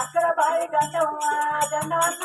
అక్కడ బాయి గండం గండం అన్న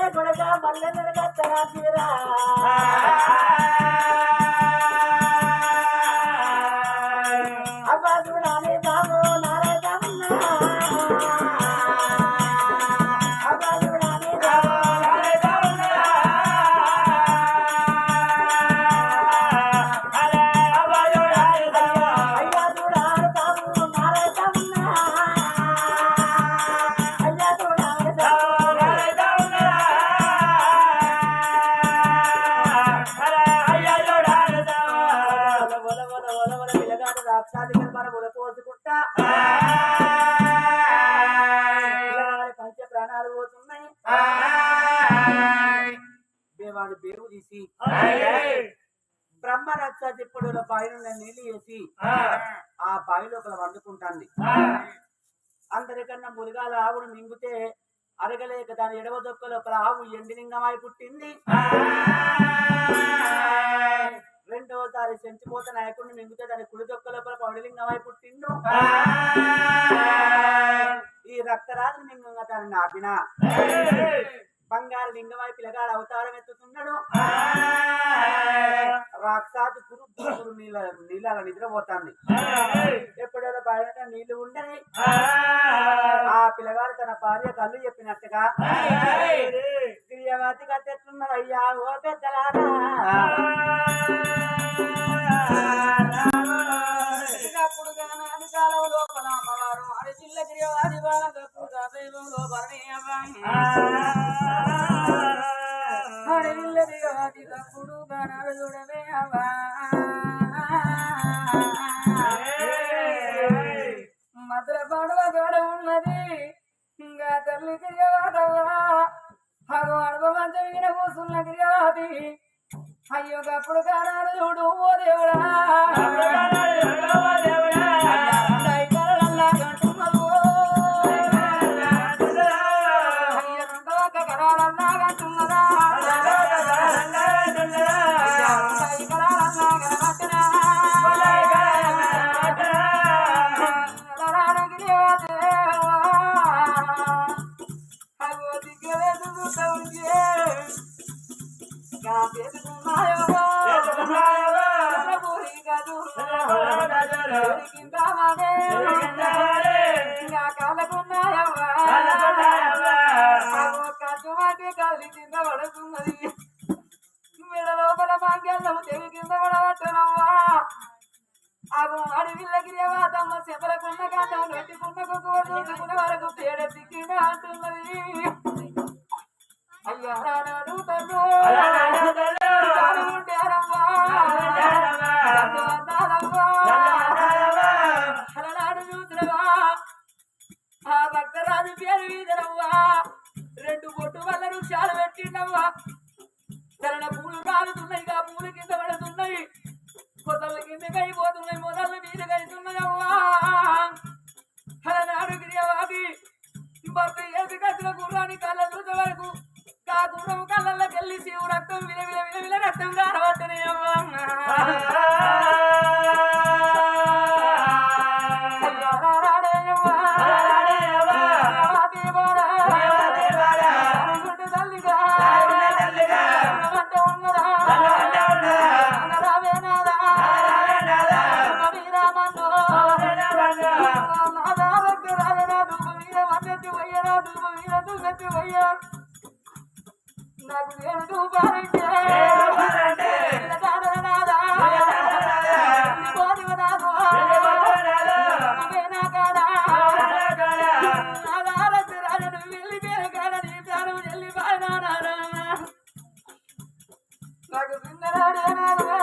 బతుకుంటే కొడక మల్లె నిలగత్తరా తీరా పోతున్నాయి దేవాడు తీసి. బ్రహ్మ రక్ష తిప్పుడు పైన నీళ్ళు వేసి ఆ. బావి లోపల వండుకుంటాంది. అందరికన్నా మురుగాల ఆవును మింగితే అరగలేక దాని ఎడవ దొక్క లోపల ఆవు ఎండిలింగమై పుట్టింది. రెండవసారి చెంచిపోత నాయకుడిని మింగితే దాని కుడి దొక్క లోపల పౌడిలింగమై పుట్టిండు ఈ రక్తరాజు లింగంగా దాన్ని నాపిన బంగారు లింగమై పిల్లగాడు అవతారం ఎత్తుతున్నాడు. రాక్షాది గురు గురు నీళ్ళ నీళ్ళ నిద్రపోతాంది. ఎప్పుడైనా బయట నీళ్ళు ఉండని. ఆ పిల్లగాడు తన భార్య కళ్ళు చెప్పినట్టుగా క్రియవతి కట్టెట్లున్నది అయ్యా ఓ పెద్దలారా. చిల్ల మధుర పడవ గడ ఉన్నది ఇంకా తల్లి క్రియవాదవా భగవాన్ జరిగిన కూసున్న క్రియవాది అయ్యో అప్పుడు కానాడు చూడు ఓ దేవుడా దేవుడా. కళ్ళి కింద పడుతున్నది మెడ లోపల భాగ్యాలు తెవి కింద పడబట్టనవ్వా అగో అడవిల్లగిరియవా తమ్మ చెప్పలకున్న కాటం పెట్టుకున్న కుక్క చూసుకున్న వరకు పేడ తిక్కిన అంటున్నది అయ్యా నాడు తల్లు ఉంటారవ్వా పేరు వీధనవ్వా రెండు బొట్టు వల్ల వృక్షాలు పెట్టిండవ్వా. తరణ పూలు కాలుతున్నాయి ఆ పూలు కింద పడుతున్నాయి. కొత్తల కిందకి అయిపోతున్నాయి మొదలు మీద అవుతున్నాయవ్వా అలనాడు గిరియవాది భర్త ఏది కట్టిన గుర్రాన్ని కళ్ళ చూసే వరకు కా గుర్రం కళ్ళల్లోకి వెళ్ళి శివు రక్తం విల విల విల విల రక్తం కారబట్టనయ్యవ్వా నాకు da da da da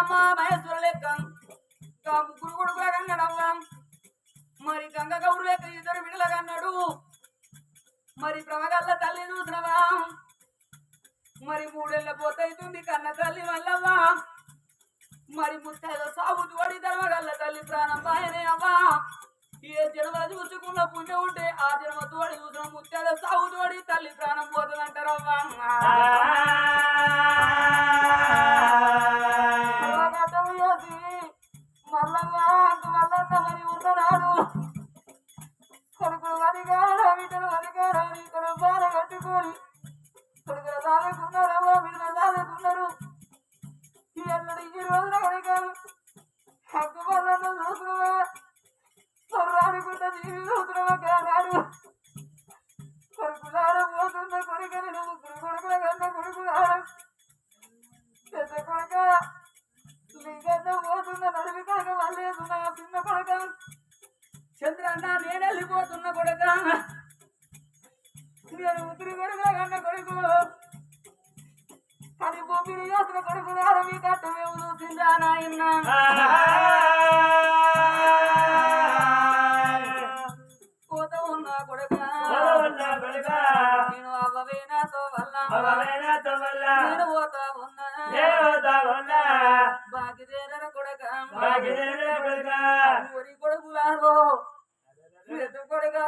Vishnu Maheshwara లెక్క. గురు కొడుకుల కన్నడవ్వా మరి గంగ గౌరు లెక్క ఇద్దరు విడుల కన్నాడు. మరి ప్రమగల్ల తల్లి చూసినవా? మరి మూడేళ్ళ పోతైతుంది కన్న తల్లి వల్లవ్వా? మరి ముత్తైద సాగు తోడి ధర్మగల్ల తల్లి ప్రాణం బాయనే అవ్వా? ఏ జన్మ చూసుకున్న పుణ్యం ఉంటే ఆ జన్మ తోడి చూసిన ముత్తైద సాగు తోడి తల్లి ప్రాణం పోతుందంటారవ్వా? చిన్న కొడుక చంద్రన్న నేను వెళ్ళిపోతున్న కొడుక. నేను ఉసిరి కొడుక కన్న కొడుకు. కానీ భూమిని చేసిన కొడుకు మీ కట్టమేము చూసిందా నాయన్నా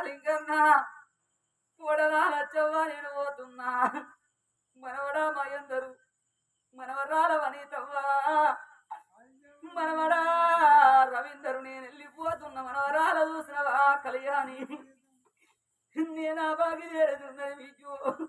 లింగన్నా కూడలా నచ్చవ్వ నేను పోతున్నా. మనవడా మయందరు మనవరాల వనీతవ్వా మనవడా రవీందరు నేను వెళ్ళిపోతున్న మనవరాల చూసినవా కళ్యాణి? నేను బాగి చేరుతున్నది మీకు.